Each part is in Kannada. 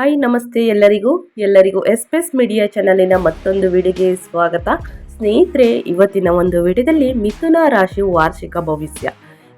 ಹಾಯ್, ನಮಸ್ತೆ ಎಲ್ಲರಿಗೂ. ಎಲ್ಲರಿಗೂ ಎಸ್ಪೆಸ್ ಮೀಡಿಯಾ ಚಾನಲಿನ ಮತ್ತೊಂದು ವಿಡಿಗೆ ಸ್ವಾಗತ. ಸ್ನೇಹಿತರೆ, ಇವತ್ತಿನ ಒಂದು ವಿಡಿಯೋದಲ್ಲಿ ಮಿಥುನ ರಾಶಿ ವಾರ್ಷಿಕ ಭವಿಷ್ಯ.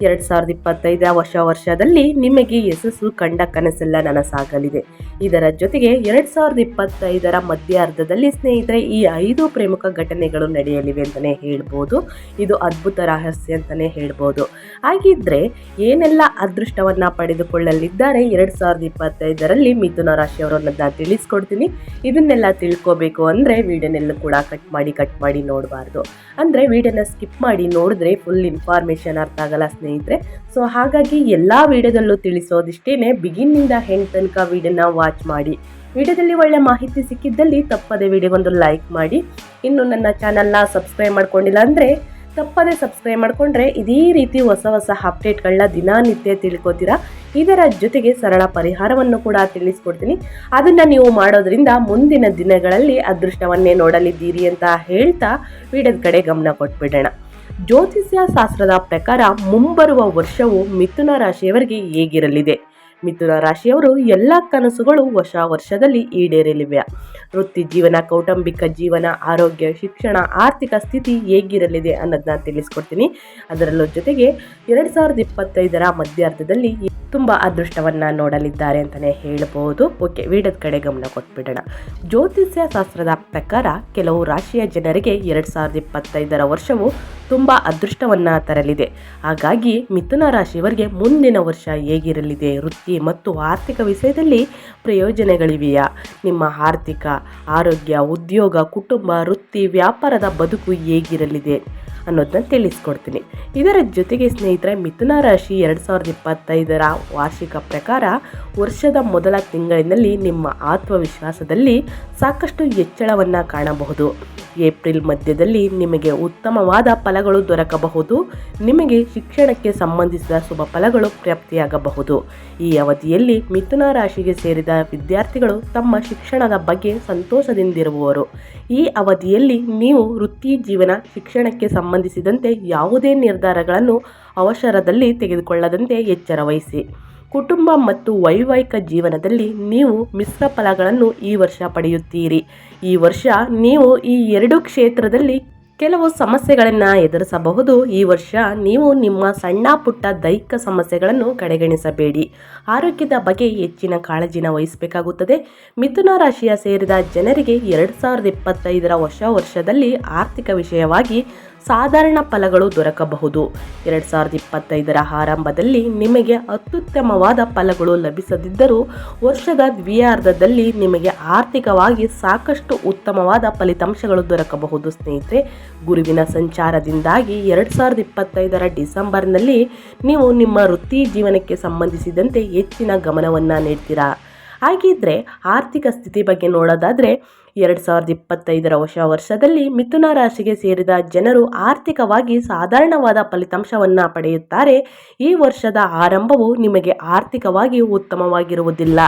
ಎರಡು ಸಾವಿರದ ಇಪ್ಪತ್ತೈದ ವರ್ಷ ವರ್ಷದಲ್ಲಿ ನಿಮಗೆ ಯಶಸ್ಸು ಕಂಡ ಕನಸೆಲ್ಲ ನನಸಾಗಲಿದೆ. ಇದರ ಜೊತೆಗೆ ಎರಡು ಸಾವಿರದ ಇಪ್ಪತ್ತೈದರ ಮಧ್ಯಾರ್ಧದಲ್ಲಿ ಸ್ನೇಹಿತರೆ, ಈ ಐದು ಪ್ರಮುಖ ಘಟನೆಗಳು ನಡೆಯಲಿವೆ ಅಂತಲೇ ಹೇಳ್ಬೋದು. ಇದು ಅದ್ಭುತ ರಹಸ್ಯ ಅಂತಲೇ ಹೇಳ್ಬೋದು. ಹಾಗಿದ್ರೆ ಏನೆಲ್ಲ ಅದೃಷ್ಟವನ್ನು ಪಡೆದುಕೊಳ್ಳಲಿದ್ದಾರೆ ಎರಡು ಸಾವಿರದ ಇಪ್ಪತ್ತೈದರಲ್ಲಿ ಮಿಥುನ ರಾಶಿಯವರು ಅನ್ನೋದನ್ನ ತಿಳಿಸ್ಕೊಡ್ತೀನಿ. ಇದನ್ನೆಲ್ಲ ತಿಳ್ಕೋಬೇಕು ಅಂದರೆ ವಿಡಿಯೋನೆಲ್ಲ ಕೂಡ ಕಟ್ ಮಾಡಿ ಕಟ್ ಮಾಡಿ ನೋಡಬಾರ್ದು. ಅಂದರೆ ವಿಡಿಯೋನ ಸ್ಕಿಪ್ ಮಾಡಿ ನೋಡಿದ್ರೆ ಫುಲ್ ಇನ್ಫಾರ್ಮೇಷನ್ ಅರ್ಥ ಆಗಲ್ಲ ಸ್ನೇಹಿತರೆ. ಸೊ ಹಾಗಾಗಿ ಎಲ್ಲ ವಿಡಿಯೋದಲ್ಲೂ ತಿಳಿಸೋದಿಷ್ಟೇ ಬಿಗಿನ್ನಿಂದ ಹೆಂಡ್ ತನಕ ವಿಡಿಯೋನ ವಾಚ್ ಮಾಡಿ. ವಿಡಿಯೋದಲ್ಲಿ ಒಳ್ಳೆ ಮಾಹಿತಿ ಸಿಕ್ಕಿದ್ದಲ್ಲಿ ತಪ್ಪದೆ ವಿಡಿಯೋಗೊಂದು ಲೈಕ್ ಮಾಡಿ. ಇನ್ನು ನನ್ನ ಚಾನಲ್ನ ಸಬ್ಸ್ಕ್ರೈಬ್ ಮಾಡ್ಕೊಂಡಿಲ್ಲ ಅಂದರೆ, ತಪ್ಪದೆ ಸಬ್ಸ್ಕ್ರೈಬ್ ಮಾಡಿಕೊಂಡ್ರೆ ಇದೇ ರೀತಿ ಹೊಸ ಹೊಸ ಅಪ್ಡೇಟ್ಗಳನ್ನ ದಿನನಿತ್ಯ ತಿಳ್ಕೊತೀರಾ? ಇದರ ಜೊತೆಗೆ ಸರಳ ಪರಿಹಾರವನ್ನು ಕೂಡ ತಿಳಿಸ್ಕೊಡ್ತೀನಿ. ಅದನ್ನು ನೀವು ಮಾಡೋದ್ರಿಂದ ಮುಂದಿನ ದಿನಗಳಲ್ಲಿ ಅದೃಷ್ಟವನ್ನೇ ನೋಡಲಿದ್ದೀರಿ ಅಂತ ಹೇಳ್ತಾ ವಿಡಿಯೋದ ಕಡೆ ಗಮನ ಕೊಟ್ಬಿಡೋಣ. ಜ್ಯೋತಿಷ್ಯ ಶಾಸ್ತ್ರದ ಪ್ರಕಾರ ಮುಂಬರುವ ವರ್ಷವು ಮಿಥುನ ರಾಶಿಯವರಿಗೆ ಹೇಗಿರಲಿದೆ? ಮಿಥುನ ರಾಶಿಯವರು ಎಲ್ಲ ಕನಸುಗಳು ಹೊಸ ವರ್ಷದಲ್ಲಿ ಈಡೇರಲಿವೆ. ವೃತ್ತಿ ಜೀವನ, ಕೌಟುಂಬಿಕ ಜೀವನ, ಆರೋಗ್ಯ, ಶಿಕ್ಷಣ, ಆರ್ಥಿಕ ಸ್ಥಿತಿ ಹೇಗಿರಲಿದೆ ಅನ್ನೋದನ್ನ ತಿಳಿಸ್ಕೊಡ್ತೀನಿ. ಅದರಲ್ಲೂ ಜೊತೆಗೆ ಎರಡು ಸಾವಿರದ ಇಪ್ಪತ್ತೈದರ ಮಧ್ಯಾರ್ಧದಲ್ಲಿ ತುಂಬ ಅದೃಷ್ಟವನ್ನು ನೋಡಲಿದ್ದಾರೆ ಅಂತಲೇ ಹೇಳ್ಬೋದು. ಓಕೆ ವೀಡದ ಕಡೆ ಗಮನ ಕೊಟ್ಬಿಡೋಣ. ಜ್ಯೋತಿಷ್ಯ ಶಾಸ್ತ್ರದ ಪ್ರಕಾರ ಕೆಲವು ರಾಶಿಯ ಜನರಿಗೆ ಎರಡು ಸಾವಿರದ ಇಪ್ಪತ್ತೈದರ ವರ್ಷವು ತುಂಬ ಅದೃಷ್ಟವನ್ನು ತರಲಿದೆ. ಹಾಗಾಗಿ ಮಿಥುನ ರಾಶಿಯವರಿಗೆ ಮುಂದಿನ ವರ್ಷ ಹೇಗಿರಲಿದೆ? ವೃತ್ತಿ ಮತ್ತು ಆರ್ಥಿಕ ವಿಷಯದಲ್ಲಿ ಪ್ರಯೋಜನಗಳಿವೆಯಾ? ನಿಮ್ಮ ಆರ್ಥಿಕ, ಆರೋಗ್ಯ, ಉದ್ಯೋಗ, ಕುಟುಂಬ, ವೃತ್ತಿ, ವ್ಯಾಪಾರದ ಬದುಕು ಹೇಗಿರಲಿದೆ? ಅನ್ನೋದನ್ನ ತಿಳಿಸ್ಕೊಡ್ತೀನಿ. ಇದರ ಜೊತೆಗೆ ಸ್ನೇಹಿತರೆ, ಮಿಥುನ ರಾಶಿ ಎರಡು ಸಾವಿರದ ಇಪ್ಪತ್ತೈದರ ವಾರ್ಷಿಕ ಪ್ರಕಾರ ವರ್ಷದ ಮೊದಲ ತಿಂಗಳಿನಲ್ಲಿ ನಿಮ್ಮ ಆತ್ಮವಿಶ್ವಾಸದಲ್ಲಿ ಸಾಕಷ್ಟು ಹೆಚ್ಚಳವನ್ನು ಕಾಣಬಹುದು. ಏಪ್ರಿಲ್ ಮಧ್ಯದಲ್ಲಿ ನಿಮಗೆ ಉತ್ತಮವಾದ ಫಲಗಳು ದೊರಕಬಹುದು. ನಿಮಗೆ ಶಿಕ್ಷಣಕ್ಕೆ ಸಂಬಂಧಿಸಿದ ಶುಭ ಫಲಗಳು ಪ್ರಾಪ್ತಿಯಾಗಬಹುದು. ಈ ಅವಧಿಯಲ್ಲಿ ಮಿಥುನ ರಾಶಿಗೆ ಸೇರಿದ ವಿದ್ಯಾರ್ಥಿಗಳು ತಮ್ಮ ಶಿಕ್ಷಣದ ಬಗ್ಗೆ ಸಂತೋಷದಿಂದಿರುವವರು. ಈ ಅವಧಿಯಲ್ಲಿ ನೀವು ವೃತ್ತಿ ಜೀವನ, ಶಿಕ್ಷಣಕ್ಕೆ ಸಂಬಂಧಿಸಿದಂತೆ ಯಾವುದೇ ನಿರ್ಧಾರಗಳನ್ನು ಅವಸರದಲ್ಲಿ ತೆಗೆದುಕೊಳ್ಳದಂತೆ ಎಚ್ಚರ ವಹಿಸಿ ಕುಟುಂಬ ಮತ್ತು ವೈವಾಹಿಕ ಜೀವನದಲ್ಲಿ ನೀವು ಮಿಶ್ರ ಫಲಗಳನ್ನು ಈ ವರ್ಷ ಪಡೆಯುತ್ತೀರಿ. ಈ ವರ್ಷ ನೀವು ಈ ಎರಡು ಕ್ಷೇತ್ರದಲ್ಲಿ ಕೆಲವು ಸಮಸ್ಯೆಗಳನ್ನು ಎದುರಿಸಬಹುದು. ಈ ವರ್ಷ ನೀವು ನಿಮ್ಮ ಸಣ್ಣ ಪುಟ್ಟ ದೈಹಿಕ ಸಮಸ್ಯೆಗಳನ್ನು ಕಡೆಗಣಿಸಬೇಡಿ. ಆರೋಗ್ಯದ ಬಗ್ಗೆ ಹೆಚ್ಚಿನ ಕಾಳಜಿನ ವಹಿಸಬೇಕಾಗುತ್ತದೆ. ಮಿಥುನ ರಾಶಿಯ ಸೇರಿದ ಜನರಿಗೆ ಎರಡು ಸಾವಿರದ ಇಪ್ಪತ್ತೈದರ ಹೊಸ ವರ್ಷದಲ್ಲಿ ಆರ್ಥಿಕ ವಿಷಯವಾಗಿ ಸಾಧಾರಣ ಫಲಗಳು ದೊರಕಬಹುದು. ಎರಡು ಸಾವಿರದ ಇಪ್ಪತ್ತೈದರ ಆರಂಭದಲ್ಲಿ ನಿಮಗೆ ಅತ್ಯುತ್ತಮವಾದ ಫಲಗಳು ಲಭಿಸದಿದ್ದರೂ ವರ್ಷದ ದ್ವಿಯಾರ್ಧದಲ್ಲಿ ನಿಮಗೆ ಆರ್ಥಿಕವಾಗಿ ಸಾಕಷ್ಟು ಉತ್ತಮವಾದ ಫಲಿತಾಂಶಗಳು ದೊರಕಬಹುದು ಸ್ನೇಹಿತರೆ. ಗುರುವಿನ ಸಂಚಾರದಿಂದಾಗಿ ಎರಡು ಸಾವಿರದ ಇಪ್ಪತ್ತೈದರ ಡಿಸೆಂಬರ್ನಲ್ಲಿ ನೀವು ನಿಮ್ಮ ವೃತ್ತಿ ಜೀವನಕ್ಕೆ ಸಂಬಂಧಿಸಿದಂತೆ ಹೆಚ್ಚಿನ ಗಮನವನ್ನು ನೀಡ್ತೀರಾ? ಹಾಗಿದ್ರೆ ಆರ್ಥಿಕ ಸ್ಥಿತಿ ಬಗ್ಗೆ ನೋಡೋದಾದರೆ ಎರಡು ಸಾವಿರದ ಇಪ್ಪತ್ತೈದರ ಹೊಸ ವರ್ಷದಲ್ಲಿ ಮಿಥುನ ರಾಶಿಗೆ ಸೇರಿದ ಜನರು ಆರ್ಥಿಕವಾಗಿ ಸಾಧಾರಣವಾದ ಫಲಿತಾಂಶವನ್ನು ಪಡೆಯುತ್ತಾರೆ. ಈ ವರ್ಷದ ಆರಂಭವು ನಿಮಗೆ ಆರ್ಥಿಕವಾಗಿ ಉತ್ತಮವಾಗಿರುವುದಿಲ್ಲ.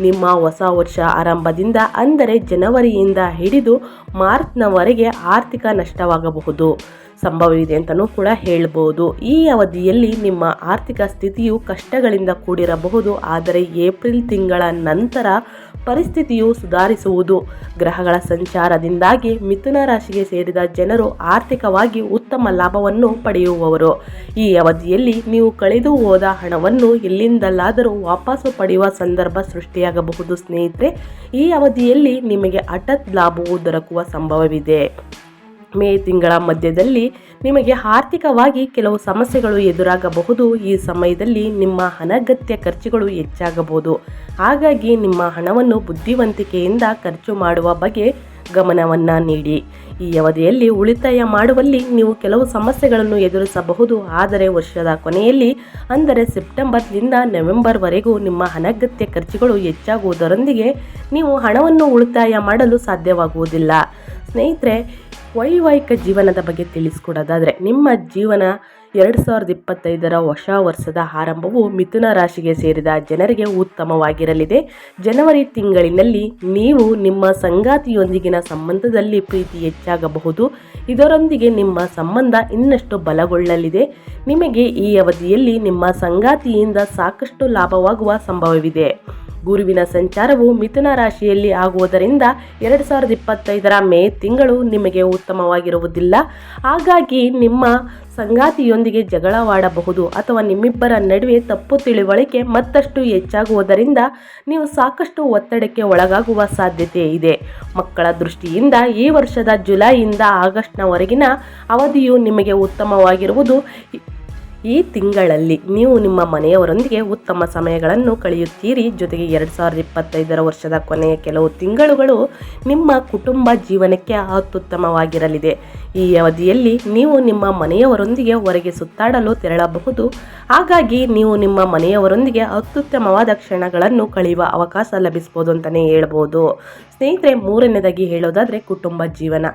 ನಿಮ್ಮ ಹೊಸ ವರ್ಷ ಆರಂಭದಿಂದ ಅಂದರೆ ಜನವರಿಯಿಂದ ಹಿಡಿದು ಮಾರ್ಚ್ನವರೆಗೆ ಆರ್ಥಿಕ ನಷ್ಟವಾಗಬಹುದು. ಸಂಭವವಿದೆ ಅಂತಲೂ ಕೂಡ ಹೇಳ್ಬೋದು. ಈ ಅವಧಿಯಲ್ಲಿ ನಿಮ್ಮ ಆರ್ಥಿಕ ಸ್ಥಿತಿಯು ಕಷ್ಟಗಳಿಂದ ಕೂಡಿರಬಹುದು. ಆದರೆ ಏಪ್ರಿಲ್ ತಿಂಗಳ ನಂತರ ಪರಿಸ್ಥಿತಿಯು ಸುಧಾರಿಸುವುದು. ಗ್ರಹಗಳ ಸಂಚಾರದಿಂದಾಗಿ ಮಿಥುನ ರಾಶಿಗೆ ಸೇರಿದ ಜನರು ಆರ್ಥಿಕವಾಗಿ ಉತ್ತಮ ಲಾಭವನ್ನು ಪಡೆಯುವವರು. ಈ ಅವಧಿಯಲ್ಲಿ ನೀವು ಕಳೆದು ಹೋದ ಹಣವನ್ನು ಎಲ್ಲಿಂದಲಾದರೂ ವಾಪಸ್ಸು ಪಡೆಯುವ ಸಂದರ್ಭ ಸೃಷ್ಟಿಯಾಗಬಹುದು ಸ್ನೇಹಿತರೆ. ಈ ಅವಧಿಯಲ್ಲಿ ನಿಮಗೆ ಹಠತ್ ಲಾಭವು ದೊರಕುವ ಸಂಭವವಿದೆ. ಮೇ ತಿಂಗಳ ಮಧ್ಯದಲ್ಲಿ ನಿಮಗೆ ಆರ್ಥಿಕವಾಗಿ ಕೆಲವು ಸಮಸ್ಯೆಗಳು ಎದುರಾಗಬಹುದು. ಈ ಸಮಯದಲ್ಲಿ ನಿಮ್ಮ ಅನಗತ್ಯ ಖರ್ಚುಗಳು ಹೆಚ್ಚಾಗಬಹುದು. ಹಾಗಾಗಿ ನಿಮ್ಮ ಹಣವನ್ನು ಬುದ್ಧಿವಂತಿಕೆಯಿಂದ ಖರ್ಚು ಮಾಡುವ ಬಗ್ಗೆ ಗಮನವನ್ನು ನೀಡಿ. ಈ ಅವಧಿಯಲ್ಲಿ ಉಳಿತಾಯ ಮಾಡುವಲ್ಲಿ ನೀವು ಕೆಲವು ಸಮಸ್ಯೆಗಳನ್ನು ಎದುರಿಸಬಹುದು. ಆದರೆ ವರ್ಷದ ಕೊನೆಯಲ್ಲಿ, ಅಂದರೆ ಸೆಪ್ಟೆಂಬರ್ನಿಂದ ನವೆಂಬರ್ವರೆಗೂ ನಿಮ್ಮ ಅನಗತ್ಯ ಖರ್ಚುಗಳು ಹೆಚ್ಚಾಗುವುದರೊಂದಿಗೆ ನೀವು ಹಣವನ್ನು ಉಳಿತಾಯ ಮಾಡಲು ಸಾಧ್ಯವಾಗುವುದಿಲ್ಲ. ಸ್ನೇಹಿತರೆ ವೈವಾಹಿಕ ಜೀವನದ ಬಗ್ಗೆ ತಿಳಿಸ್ಕೊಡೋದಾದರೆ, ನಿಮ್ಮ ಜೀವನ ಎರಡು ಸಾವಿರದ ಇಪ್ಪತ್ತೈದರ ಹೊಸ ವರ್ಷದ ಆರಂಭವು ಮಿಥುನ ರಾಶಿಗೆ ಸೇರಿದ ಜನರಿಗೆ ಉತ್ತಮವಾಗಿರಲಿದೆ. ಜನವರಿ ತಿಂಗಳಿನಲ್ಲಿ ನೀವು ನಿಮ್ಮ ಸಂಗಾತಿಯೊಂದಿಗಿನ ಸಂಬಂಧದಲ್ಲಿ ಪ್ರೀತಿ ಹೆಚ್ಚಾಗಬಹುದು. ಇದರೊಂದಿಗೆ ನಿಮ್ಮ ಸಂಬಂಧ ಇನ್ನಷ್ಟು ಬಲಗೊಳ್ಳಲಿದೆ. ನಿಮಗೆ ಈ ಅವಧಿಯಲ್ಲಿ ನಿಮ್ಮ ಸಂಗಾತಿಯಿಂದ ಸಾಕಷ್ಟು ಲಾಭವಾಗುವ ಸಂಭವವಿದೆ. ಗುರುವಿನ ಸಂಚಾರವು ಮಿಥುನ ರಾಶಿಯಲ್ಲಿ ಆಗುವುದರಿಂದ ಎರಡು ಸಾವಿರದ ಇಪ್ಪತ್ತೈದರ ಮೇ ತಿಂಗಳು ನಿಮಗೆ ಉತ್ತಮವಾಗಿರುವುದಿಲ್ಲ. ಹಾಗಾಗಿ ನಿಮ್ಮ ಸಂಗಾತಿಯೊಂದಿಗೆ ಜಗಳವಾಡಬಹುದು ಅಥವಾ ನಿಮ್ಮಿಬ್ಬರ ನಡುವೆ ತಪ್ಪು ತಿಳುವಳಿಕೆ ಮತ್ತಷ್ಟು ಹೆಚ್ಚಾಗುವುದರಿಂದ ನೀವು ಸಾಕಷ್ಟು ಒತ್ತಡಕ್ಕೆ ಒಳಗಾಗುವ ಸಾಧ್ಯತೆ ಇದೆ. ಮಕ್ಕಳ ದೃಷ್ಟಿಯಿಂದ ಈ ವರ್ಷದ ಜುಲೈಯಿಂದ ಆಗಸ್ಟ್ನವರೆಗಿನ ಅವಧಿಯು ನಿಮಗೆ ಉತ್ತಮವಾಗಿರುವುದು ಈ ತಿಂಗಳಲ್ಲಿ ನೀವು ನಿಮ್ಮ ಮನೆಯವರೊಂದಿಗೆ ಉತ್ತಮ ಸಮಯಗಳನ್ನು ಕಳೆಯುತ್ತೀರಿ. ಜೊತೆಗೆ ಎರಡು ಸಾವಿರದ ಇಪ್ಪತ್ತೈದರ ವರ್ಷದ ಕೊನೆಯ ಕೆಲವು ತಿಂಗಳುಗಳು ನಿಮ್ಮ ಕುಟುಂಬ ಜೀವನಕ್ಕೆ ಅತ್ಯುತ್ತಮವಾಗಿರಲಿದೆ. ಈ ಅವಧಿಯಲ್ಲಿ ನೀವು ನಿಮ್ಮ ಮನೆಯವರೊಂದಿಗೆ ಹೊರಗೆ ಸುತ್ತಾಡಲು ತೆರಳಬಹುದು. ಹಾಗಾಗಿ ನೀವು ನಿಮ್ಮ ಮನೆಯವರೊಂದಿಗೆ ಅತ್ಯುತ್ತಮವಾದ ಕ್ಷಣಗಳನ್ನು ಕಳೆಯುವ ಅವಕಾಶ ಲಭಿಸ್ಬೋದು ಅಂತಲೇ ಹೇಳ್ಬೋದು. ಸ್ನೇಹಿತರೆ, ಮೂರನೇದಾಗಿ ಹೇಳೋದಾದರೆ ಕುಟುಂಬ ಜೀವನ.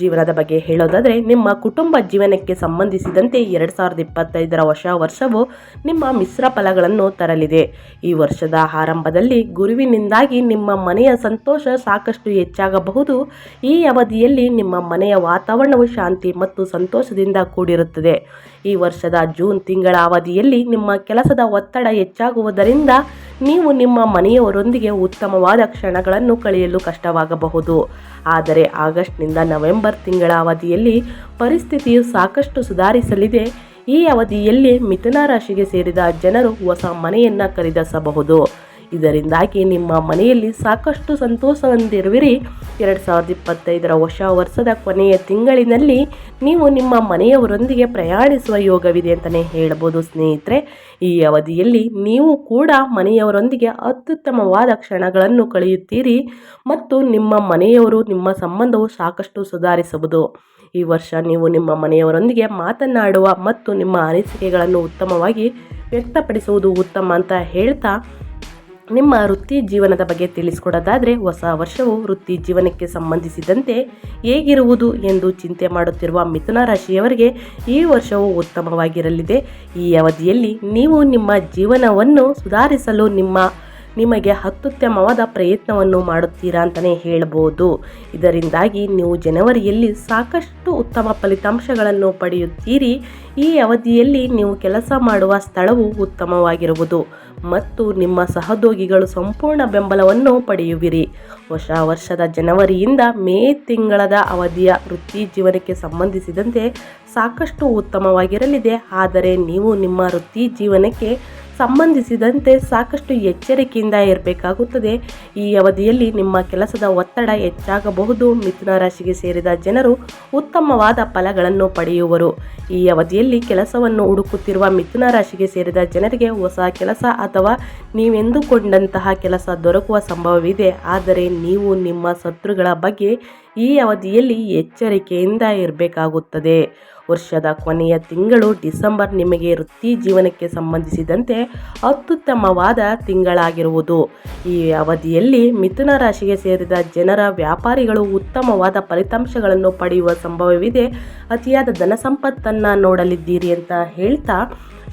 ಜೀವನದ ಬಗ್ಗೆ ಹೇಳೋದಾದರೆ ನಿಮ್ಮ ಕುಟುಂಬ ಜೀವನಕ್ಕೆ ಸಂಬಂಧಿಸಿದಂತೆ ಎರಡು ಸಾವಿರದ ಇಪ್ಪತ್ತೈದರ ಹೊಸ ವರ್ಷವು ನಿಮ್ಮ ಮಿಶ್ರ ಫಲಗಳನ್ನು ತರಲಿದೆ. ಈ ವರ್ಷದ ಆರಂಭದಲ್ಲಿ ಗುರುವಿನಿಂದಾಗಿ ನಿಮ್ಮ ಮನೆಯ ಸಂತೋಷ ಸಾಕಷ್ಟು ಹೆಚ್ಚಾಗಬಹುದು. ಈ ಅವಧಿಯಲ್ಲಿ ನಿಮ್ಮ ಮನೆಯ ವಾತಾವರಣವು ಶಾಂತಿ ಮತ್ತು ಸಂತೋಷದಿಂದ ಕೂಡಿರುತ್ತದೆ. ಈ ವರ್ಷದ ಜೂನ್ ತಿಂಗಳ ಅವಧಿಯಲ್ಲಿ ನಿಮ್ಮ ಕೆಲಸದ ಒತ್ತಡ ಹೆಚ್ಚಾಗುವುದರಿಂದ ನೀವು ನಿಮ್ಮ ಮನೆಯವರೊಂದಿಗೆ ಉತ್ತಮವಾದ ಕ್ಷಣಗಳನ್ನು ಕಳೆಯಲು ಕಷ್ಟವಾಗಬಹುದು. ಆದರೆ ಆಗಸ್ಟ್ನಿಂದ ನವೆಂಬರ್ ತಿಂಗಳ ಅವಧಿಯಲ್ಲಿ ಪರಿಸ್ಥಿತಿಯು ಸಾಕಷ್ಟು ಸುಧಾರಿಸಲಿದೆ. ಈ ಅವಧಿಯಲ್ಲಿ ಮಿಥುನ ರಾಶಿಗೆ ಸೇರಿದ ಜನರು ಹೊಸ ಮನೆಯನ್ನು ಖರೀದಿಸಬಹುದು. ಇದರಿಂದಾಗಿ ನಿಮ್ಮ ಮನೆಯಲ್ಲಿ ಸಾಕಷ್ಟು ಸಂತೋಷ ಹೊಂದಿರುವಿರಿ ಎರಡು ಸಾವಿರದ ಇಪ್ಪತ್ತೈದರ ಹೊಸ ವರ್ಷದ ಕೊನೆಯ ತಿಂಗಳಿನಲ್ಲಿ ನೀವು ನಿಮ್ಮ ಮನೆಯವರೊಂದಿಗೆ ಪ್ರಯಾಣಿಸುವ ಯೋಗವಿದೆ ಅಂತಲೇ ಹೇಳ್ಬೋದು ಸ್ನೇಹಿತರೆ. ಈ ಅವಧಿಯಲ್ಲಿ ನೀವು ಕೂಡ ಮನೆಯವರೊಂದಿಗೆ ಅತ್ಯುತ್ತಮವಾದ ಕ್ಷಣಗಳನ್ನು ಕಳೆಯುತ್ತೀರಿ ಮತ್ತು ನಿಮ್ಮ ಮನೆಯವರು ನಿಮ್ಮ ಸಂಬಂಧವು ಸಾಕಷ್ಟು ಸುಧಾರಿಸುವುದು ಈ ವರ್ಷ ನೀವು ನಿಮ್ಮ ಮನೆಯವರೊಂದಿಗೆ ಮಾತನಾಡುವ ಮತ್ತು ನಿಮ್ಮ ಅನಿಸಿಕೆಗಳನ್ನು ಉತ್ತಮವಾಗಿ ವ್ಯಕ್ತಪಡಿಸುವುದು ಉತ್ತಮ ಅಂತ ಹೇಳ್ತಾ ನಿಮ್ಮ ವೃತ್ತಿ ಜೀವನದ ಬಗ್ಗೆ ತಿಳಿಸ್ಕೊಡೋದಾದರೆ ಹೊಸ ವರ್ಷವು ವೃತ್ತಿ ಜೀವನಕ್ಕೆ ಸಂಬಂಧಿಸಿದಂತೆ ಹೇಗಿರುವುದು ಎಂದು ಚಿಂತೆ ಮಾಡುತ್ತಿರುವ ಮಿಥುನ ರಾಶಿಯವರಿಗೆ ಈ ವರ್ಷವು ಉತ್ತಮವಾಗಿರಲಿದೆ. ಈ ಅವಧಿಯಲ್ಲಿ ನೀವು ನಿಮ್ಮ ಜೀವನವನ್ನು ಸುಧಾರಿಸಲು ನಿಮ್ಮ ನಿಮಗೆ ಅತ್ಯುತ್ತಮವಾದ ಪ್ರಯತ್ನವನ್ನು ಮಾಡುತ್ತೀರಾ ಅಂತಲೇ ಹೇಳ್ಬೋದು. ಇದರಿಂದಾಗಿ ನೀವು ಜನವರಿಯಲ್ಲಿ ಸಾಕಷ್ಟು ಉತ್ತಮ ಫಲಿತಾಂಶಗಳನ್ನು ಪಡೆಯುತ್ತೀರಿ. ಈ ಅವಧಿಯಲ್ಲಿ ನೀವು ಕೆಲಸ ಮಾಡುವ ಸ್ಥಳವು ಉತ್ತಮವಾಗಿರುವುದು ಮತ್ತು ನಿಮ್ಮ ಸಹೋದ್ಯೋಗಿಗಳು ಸಂಪೂರ್ಣ ಬೆಂಬಲವನ್ನು ಪಡೆಯುವಿರಿ. ಹೊಸ ವರ್ಷದ ಜನವರಿಯಿಂದ ಮೇ ತಿಂಗಳದ ಅವಧಿಯ ವೃತ್ತಿ ಜೀವನಕ್ಕೆ ಸಂಬಂಧಿಸಿದಂತೆ ಸಾಕಷ್ಟು ಉತ್ತಮವಾಗಿರಲಿದೆ. ಆದರೆ ನೀವು ನಿಮ್ಮ ವೃತ್ತಿ ಜೀವನಕ್ಕೆ ಸಂಬಂಧಿಸಿದಂತೆ ಸಾಕಷ್ಟು ಎಚ್ಚರಿಕೆಯಿಂದ ಇರಬೇಕಾಗುತ್ತದೆ. ಈ ಅವಧಿಯಲ್ಲಿ ನಿಮ್ಮ ಕೆಲಸದ ಒತ್ತಡ ಹೆಚ್ಚಾಗಬಹುದು. ಮಿಥುನ ರಾಶಿಗೆ ಸೇರಿದ ಜನರು ಉತ್ತಮವಾದ ಫಲಗಳನ್ನು ಪಡೆಯುವರು. ಈ ಅವಧಿಯಲ್ಲಿ ಕೆಲಸವನ್ನು ಹುಡುಕುತ್ತಿರುವ ಮಿಥುನ ರಾಶಿಗೆ ಸೇರಿದ ಜನರಿಗೆ ಹೊಸ ಕೆಲಸ ಅಥವಾ ನೀವೆಂದುಕೊಂಡಂತಹ ಕೆಲಸ ದೊರಕುವ ಸಂಭವವಿದೆ. ಆದರೆ ನೀವು ನಿಮ್ಮ ಶತ್ರುಗಳ ಬಗ್ಗೆ ಈ ಅವಧಿಯಲ್ಲಿ ಎಚ್ಚರಿಕೆಯಿಂದ ಇರಬೇಕಾಗುತ್ತದೆ. ವರ್ಷದ ಕೊನೆಯ ತಿಂಗಳು ಡಿಸೆಂಬರ್ ನಿಮಗೆ ವೃತ್ತಿ ಜೀವನಕ್ಕೆ ಸಂಬಂಧಿಸಿದಂತೆ ಅತ್ಯುತ್ತಮವಾದ ತಿಂಗಳಾಗಿರುವುದು. ಈ ಅವಧಿಯಲ್ಲಿ ಮಿಥುನ ರಾಶಿಗೆ ಸೇರಿದ ಜನರ ವ್ಯಾಪಾರಿಗಳು ಉತ್ತಮವಾದ ಫಲಿತಾಂಶಗಳನ್ನು ಪಡೆಯುವ ಸಂಭವವಿದೆ. ಅತಿಯಾದ ಧನ ಸಂಪತ್ತನ್ನು ನೋಡಲಿದ್ದೀರಿ ಅಂತ ಹೇಳ್ತಾ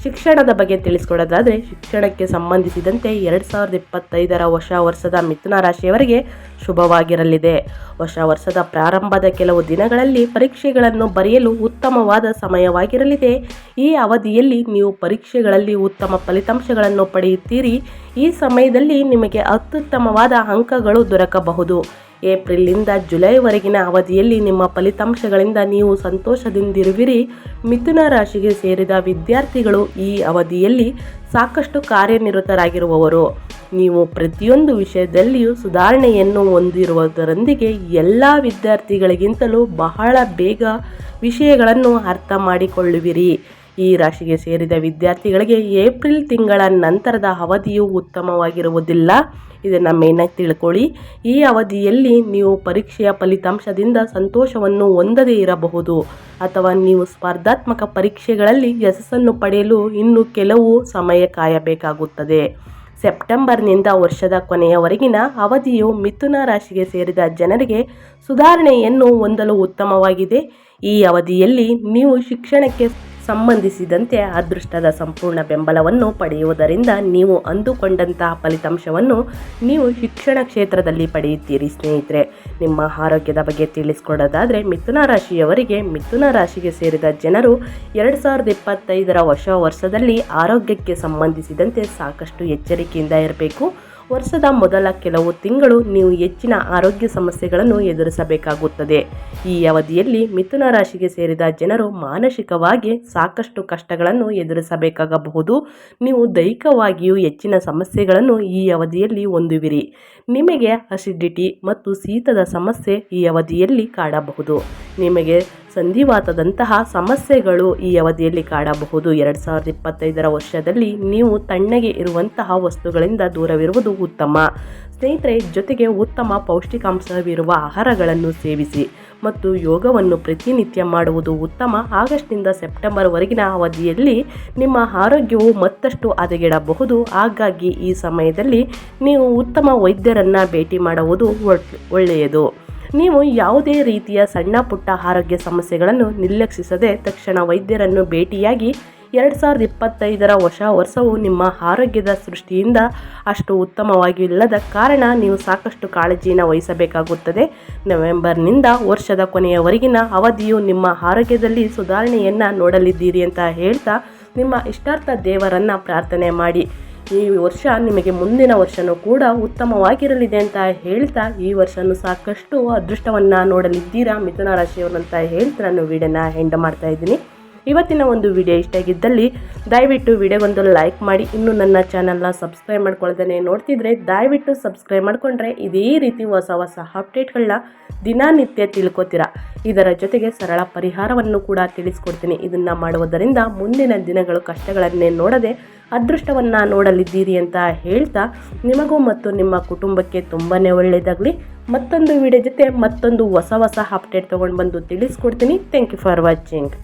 ಶಿಕ್ಷಣದ ಬಗ್ಗೆ ತಿಳಿಸ್ಕೊಡೋದಾದರೆ, ಶಿಕ್ಷಣಕ್ಕೆ ಸಂಬಂಧಿಸಿದಂತೆ ಎರಡು ಸಾವಿರದ ಇಪ್ಪತ್ತೈದರ ಹೊಸ ವರ್ಷದ ಮಿಥುನ ರಾಶಿಯವರಿಗೆ ಶುಭವಾಗಿರಲಿದೆ. ಹೊಸ ವರ್ಷದ ಪ್ರಾರಂಭದ ಕೆಲವು ದಿನಗಳಲ್ಲಿ ಪರೀಕ್ಷೆಗಳನ್ನು ಬರೆಯಲು ಉತ್ತಮವಾದ ಸಮಯವಾಗಿರಲಿದೆ. ಈ ಅವಧಿಯಲ್ಲಿ ನೀವು ಪರೀಕ್ಷೆಗಳಲ್ಲಿ ಉತ್ತಮ ಫಲಿತಾಂಶಗಳನ್ನು ಪಡೆಯುತ್ತೀರಿ. ಈ ಸಮಯದಲ್ಲಿ ನಿಮಗೆ ಅತ್ಯುತ್ತಮವಾದ ಅಂಕಗಳು ದೊರಕಬಹುದು. ಏಪ್ರಿಲ್ನಿಂದ ಜುಲೈವರೆಗಿನ ಅವಧಿಯಲ್ಲಿ ನಿಮ್ಮ ಫಲಿತಾಂಶಗಳಿಂದ ನೀವು ಸಂತೋಷದಿಂದಿರುವಿರಿ. ಮಿಥುನ ರಾಶಿಗೆ ಸೇರಿದ ವಿದ್ಯಾರ್ಥಿಗಳು ಈ ಅವಧಿಯಲ್ಲಿ ಸಾಕಷ್ಟು ಕಾರ್ಯನಿರತರಾಗಿರುವವರು. ನೀವು ಪ್ರತಿಯೊಂದು ವಿಷಯದಲ್ಲಿಯೂ ಸುಧಾರಣೆಯನ್ನು ಹೊಂದಿರುವುದರೊಂದಿಗೆ ಎಲ್ಲ ವಿದ್ಯಾರ್ಥಿಗಳಿಗಿಂತಲೂ ಬಹಳ ಬೇಗ ವಿಷಯಗಳನ್ನು ಅರ್ಥ ಮಾಡಿಕೊಳ್ಳುವಿರಿ. ಈ ರಾಶಿಗೆ ಸೇರಿದ ವಿದ್ಯಾರ್ಥಿಗಳಿಗೆ ಏಪ್ರಿಲ್ ತಿಂಗಳ ನಂತರದ ಅವಧಿಯು ಉತ್ತಮವಾಗಿರುವುದಿಲ್ಲ. ಇದನ್ನು ಮೇನಾಗಿ ತಿಳ್ಕೊಳ್ಳಿ. ಈ ಅವಧಿಯಲ್ಲಿ ನೀವು ಪರೀಕ್ಷೆಯ ಫಲಿತಾಂಶದಿಂದ ಸಂತೋಷವನ್ನು ಹೊಂದದೇ ಇರಬಹುದು. ಅಥವಾ ನೀವು ಸ್ಪರ್ಧಾತ್ಮಕ ಪರೀಕ್ಷೆಗಳಲ್ಲಿ ಯಶಸ್ಸನ್ನು ಪಡೆಯಲು ಇನ್ನೂ ಕೆಲವು ಸಮಯ ಕಾಯಬೇಕಾಗುತ್ತದೆ. ಸೆಪ್ಟೆಂಬರ್ನಿಂದ ವರ್ಷದ ಕೊನೆಯವರೆಗಿನ ಅವಧಿಯು ಮಿಥುನ ರಾಶಿಗೆ ಸೇರಿದ ಜನರಿಗೆ ಸುಧಾರಣೆಯನ್ನು ಹೊಂದಲು ಉತ್ತಮವಾಗಿದೆ. ಈ ಅವಧಿಯಲ್ಲಿ ನೀವು ಶಿಕ್ಷಣಕ್ಕೆ ಸಂಬಂಧಿಸಿದಂತೆ ಅದೃಷ್ಟದ ಸಂಪೂರ್ಣ ಬೆಂಬಲವನ್ನು ಪಡೆಯುವುದರಿಂದ ನೀವು ಅಂದುಕೊಂಡಂತಹ ಫಲಿತಾಂಶವನ್ನು ನೀವು ಶಿಕ್ಷಣ ಕ್ಷೇತ್ರದಲ್ಲಿ ಪಡೆಯುತ್ತೀರಿ, ಸ್ನೇಹಿತರೆ. ನಿಮ್ಮ ಆರೋಗ್ಯದ ಬಗ್ಗೆ ತಿಳಿಸಿಕೊಡೋದಾದರೆ ಮಿಥುನ ರಾಶಿಯವರಿಗೆ ಮಿಥುನ ರಾಶಿಗೆ ಸೇರಿದ ಜನರು ಎರಡು ಸಾವಿರದ ಇಪ್ಪತ್ತೈದರ ಹೊಸ ವರ್ಷದಲ್ಲಿ ಆರೋಗ್ಯಕ್ಕೆ ಸಂಬಂಧಿಸಿದಂತೆ ಸಾಕಷ್ಟು ಎಚ್ಚರಿಕೆಯಿಂದ ಇರಬೇಕು. ವರ್ಷದ ಮೊದಲ ಕೆಲವು ತಿಂಗಳು ನೀವು ಹೆಚ್ಚಿನ ಆರೋಗ್ಯ ಸಮಸ್ಯೆಗಳನ್ನು ಎದುರಿಸಬೇಕಾಗುತ್ತದೆ. ಈ ಅವಧಿಯಲ್ಲಿ ಮಿಥುನ ರಾಶಿಗೆ ಸೇರಿದ ಜನರು ಮಾನಸಿಕವಾಗಿ ಸಾಕಷ್ಟು ಕಷ್ಟಗಳನ್ನು ಎದುರಿಸಬೇಕಾಗಬಹುದು. ನೀವು ದೈಹಿಕವಾಗಿಯೂ ಹೆಚ್ಚಿನ ಸಮಸ್ಯೆಗಳನ್ನು ಈ ಅವಧಿಯಲ್ಲಿ ಹೊಂದುವಿರಿ. ನಿಮಗೆ ಅಸಿಡಿಟಿ ಮತ್ತು ಶೀತದ ಸಮಸ್ಯೆ ಈ ಅವಧಿಯಲ್ಲಿ ಕಾಡಬಹುದು. ನಿಮಗೆ ಸಂಧಿವಾತದಂತಹ ಸಮಸ್ಯೆಗಳು ಈ ಅವಧಿಯಲ್ಲಿ ಕಾಡಬಹುದು. ಎರಡು ಸಾವಿರದ ಇಪ್ಪತ್ತೈದರ ವರ್ಷದಲ್ಲಿ ನೀವು ತಣ್ಣಗೆ ಇರುವಂತಹ ವಸ್ತುಗಳಿಂದ ದೂರವಿರುವುದು ಉತ್ತಮ. ಸ್ನೇಹಿತರೆ, ಜೊತೆಗೆ ಉತ್ತಮ ಪೌಷ್ಟಿಕಾಂಶವಿರುವ ಆಹಾರಗಳನ್ನು ಸೇವಿಸಿ ಮತ್ತು ಯೋಗವನ್ನು ಪ್ರತಿನಿತ್ಯ ಮಾಡುವುದು ಉತ್ತಮ. ಆಗಸ್ಟ್ನಿಂದ ಸೆಪ್ಟೆಂಬರ್ವರೆಗಿನ ಅವಧಿಯಲ್ಲಿ ನಿಮ್ಮ ಆರೋಗ್ಯವು ಮತ್ತಷ್ಟು ಹದಗೆಡಬಹುದು. ಹಾಗಾಗಿ ಈ ಸಮಯದಲ್ಲಿ ನೀವು ಉತ್ತಮ ವೈದ್ಯರನ್ನು ಭೇಟಿ ಮಾಡುವುದು ಒಳ್- ಒಳ್ಳೆಯದು. ನೀವು ಯಾವುದೇ ರೀತಿಯ ಸಣ್ಣ ಪುಟ್ಟ ಆರೋಗ್ಯ ಸಮಸ್ಯೆಗಳನ್ನು ನಿರ್ಲಕ್ಷಿಸದೆ ತಕ್ಷಣ ವೈದ್ಯರನ್ನು ಭೇಟಿಯಾಗಿ ಎರಡು ಸಾವಿರದ ಇಪ್ಪತ್ತೈದರ ಹೊಸ ವರ್ಷವು ನಿಮ್ಮ ಆರೋಗ್ಯದ ಸೃಷ್ಟಿಯಿಂದ ಅಷ್ಟು ಉತ್ತಮವಾಗಿಲ್ಲದ ಕಾರಣ ನೀವು ಸಾಕಷ್ಟು ಕಾಳಜಿಯನ್ನು ವಹಿಸಬೇಕಾಗುತ್ತದೆ. ನವೆಂಬರ್ನಿಂದ ವರ್ಷದ ಕೊನೆಯವರೆಗಿನ ಅವಧಿಯು ನಿಮ್ಮ ಆರೋಗ್ಯದಲ್ಲಿ ಸುಧಾರಣೆಯನ್ನು ನೋಡಲಿದ್ದೀರಿ ಅಂತ ಹೇಳ್ತಾ ನಿಮ್ಮ ಇಷ್ಟಾರ್ಥ ದೇವರನ್ನು ಪ್ರಾರ್ಥನೆ ಮಾಡಿ. ಈ ವರ್ಷ ನಿಮಗೆ ಮುಂದಿನ ವರ್ಷನೂ ಕೂಡ ಉತ್ತಮವಾಗಿರಲಿದೆ ಅಂತ ಹೇಳ್ತಾ ಈ ವರ್ಷನೂ ಸಾಕಷ್ಟು ಅದೃಷ್ಟವನ್ನು ನೋಡಲಿದ್ದೀರಾ ಮಿಥುನ ರಾಶಿಯವರು ಅಂತ ಹೇಳ್ತಾ ನಾನು ವಿಡಿಯೋನ ಎಂಡ್ ಮಾಡ್ತಾ ಇದ್ದೀನಿ. ಇವತ್ತಿನ ಒಂದು ವಿಡಿಯೋ ಇಷ್ಟ ಆಗಿದ್ದಲ್ಲಿ ದಯವಿಟ್ಟು ವಿಡಿಯೋಗೊಂದು ಲೈಕ್ ಮಾಡಿ. ಇನ್ನೂ ನನ್ನ ಚಾನಲ್ನ ಸಬ್ಸ್ಕ್ರೈಬ್ ಮಾಡ್ಕೊಳ್ದೇ ನೋಡ್ತಿದ್ರೆ ದಯವಿಟ್ಟು ಸಬ್ಸ್ಕ್ರೈಬ್ ಮಾಡಿಕೊಂಡ್ರೆ ಇದೇ ರೀತಿ ಹೊಸ ಹೊಸ ಅಪ್ಡೇಟ್ಗಳನ್ನ ದಿನನಿತ್ಯ ತಿಳ್ಕೊತೀರಾ. ಇದರ ಜೊತೆಗೆ ಸರಳ ಪರಿಹಾರವನ್ನು ಕೂಡ ತಿಳಿಸ್ಕೊಡ್ತೀನಿ. ಇದನ್ನು ಮಾಡುವುದರಿಂದ ಮುಂದಿನ ದಿನಗಳು ಕಷ್ಟಗಳನ್ನೇ ನೋಡದೆ ಅದೃಷ್ಟವನ್ನು ನೋಡಲಿದ್ದೀರಿ ಅಂತ ಹೇಳ್ತಾ ನಿಮಗೂ ಮತ್ತು ನಿಮ್ಮ ಕುಟುಂಬಕ್ಕೆ ತುಂಬಾ ಒಳ್ಳೆಯದಾಗಲಿ ಮತ್ತೊಂದು ವಿಡಿಯೋ ಜೊತೆ ಮತ್ತೊಂದು ಹೊಸ ಹೊಸ ಅಪ್ಡೇಟ್ ತೊಗೊಂಡು ಬಂದು ತಿಳಿಸ್ಕೊಡ್ತೀನಿ. Thank you for watching